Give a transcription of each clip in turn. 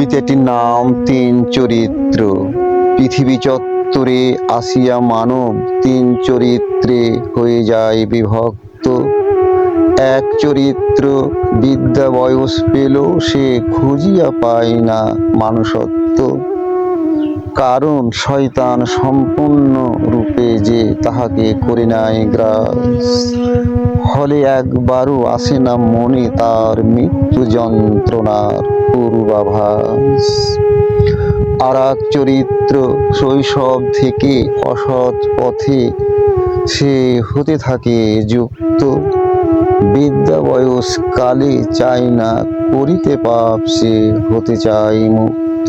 কবিতাটির নাম তিন চরিত্র। পৃথিবী চত্বরে আসিয়া মানব তিন চরিত্রে হয়ে যায় বিভক্ত। এক চরিত্র বিদ্যা বয়স পেল সে খুঁজিয়া পায় না মানুষত্ব। কারণ শয়তান সম্পূর্ণ রূপে যে তাহাকে করে নাই গ্রাস। হলে একবারও আসে না মনে তার মৃত্যু যন্ত্রণার। পূর্বাভাস আর এক চরিত্র শৈশব থেকে অসৎ পথে সে হতে থাকে যুক্ত। বিদ্যা বয়স কালে চায় না করিতে পাপ সে হতে চায় মুক্ত।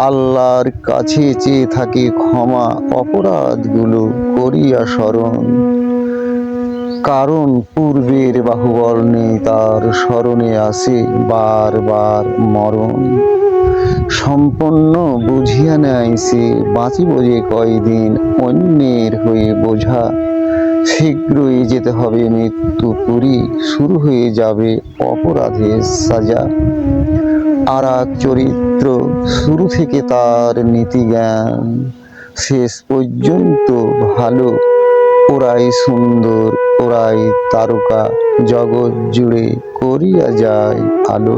আল্লাহর কাছে চেয়ে থাকে ক্ষমা অপরাধগুলো করিয়া স্মরণ। কারণ পূর্বের বাহুবর্ণে তার স্মরণে আসে বারবার মরণ। সম্পন্ন বুঝিয়া নেয় সে, বাঁচিব যে কয়দিন অন্যের হয়ে বোঝা। শীঘ্রই যেতে হবে মৃত্যুপুরী শুরু হয়ে যাবে অপরাধের সাজা। আর চরিত্র, শুরু থেকে তার নীতি জ্ঞান শেষ পর্যন্ত ভালো ওরাই সুন্দর ওরাই তারকা জগৎ জুড়ে করিয়া যায় আলো।